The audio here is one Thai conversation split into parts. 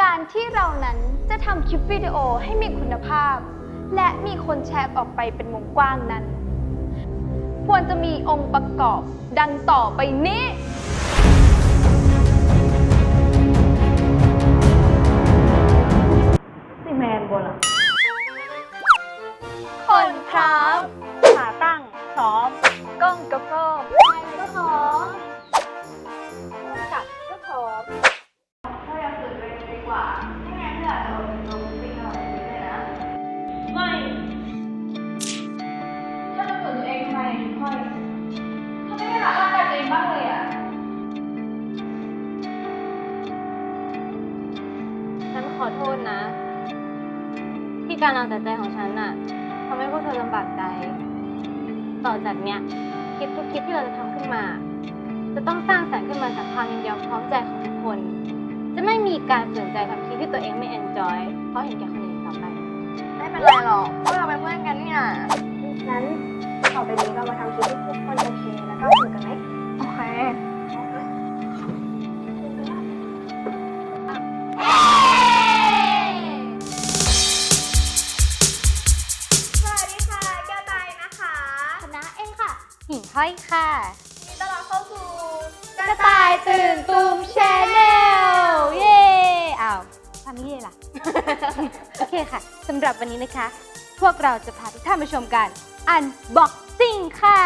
การที่เรานั้นจะทำคลิปวิดีโอให้มีคุณภาพ และมีคนแชร์ออกไปเป็นวงกว้างนั้น ควรจะมีองค์ประกอบดังต่อไปนี้ ไม่งั้นเพื่อนจะอดนมปิ้งอะไรนี้เลยนะ ไม่ถ้าจะฝึกตัวเองทำไมค่อยเขาไม่ได้รักร่างกายตัวเองบ้างเลยอะ ฉันขอโทษนะ ที่การเอาแต่ใจของฉันน่ะทำให้พวกเธอลำบากใจ ต่อจากเนี้ยคลิปทุกคลิปที่เราจะทำขึ้นมา จะต้องสร้างสรรค์ขึ้นมาจากความยินยอมพร้อมใจของทุกคน จะไม่มีการฝืนใจทำคลิปที่ตัวเองไม่เอนจอยเพราะเห็นแก่คนอื่นต่อไป ไม่เป็นไรหรอกพวกเราเป็นเพื่อนกันเนี่ยงั้นต่อไปนี้เรามาทำคลิปที่ทุกคนโอเคแล้วก็สนุกกันไหมโอเคสวัสดีค่ะแก้วตายนะคะคณะเองค่ะหิ่งห้อยค่ะ ยินดีต้อนรับเข้าสู่กระต่ายตื่นตูมแชนแน โอเคค่ะสำหรับวันนี้นะคะ พวกเราจะพาทุกท่านไปชมกัน Unboxing ค่ะ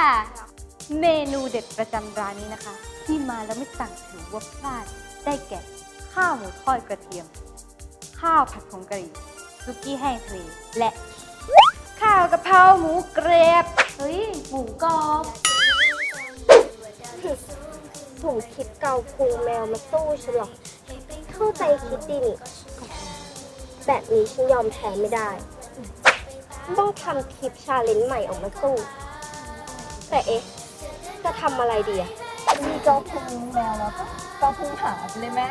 เมนูเด็ดประจำร้านนี้นะคะ ที่มาแล้วไม่สั่งถือว่าพลาด ได้แก่ ข้าวหมูทอดกระเทียม ข้าวผัดผงกะหรี่ซุกี้แห้งทะเลและ ข้าวกะเพราหมูเกรบเฮ้ยหมูกรอบถุงคิดเกาพุงแมวมาสู้ฉันหรอเข้าใจคิดดีนี่ แบบนี้ฉันยอมแพ้ไม่ได้ ต้องทำคลิปชาเลนจ์ใหม่ออกมาสู้ แต่เอ๊ะ จะทำอะไรดีอะมีเกาพุงแมวแล้วก็เกาพุงหาไปเลยแม่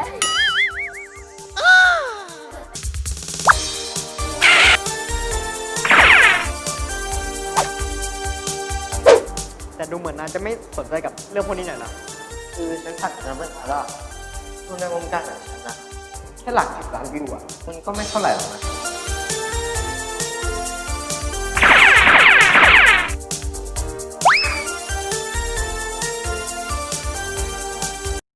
แต่ดูเหมือนนายจะไม่สนใจกับเรื่องพวกนี้หน่อยนะ คือฉันผัดน้ำมันแล้วดูในวงการหนังฉันนะ แค่หลักสิบล้านวิวอะมันก็ไม่เท่าไหร่หรอกนะ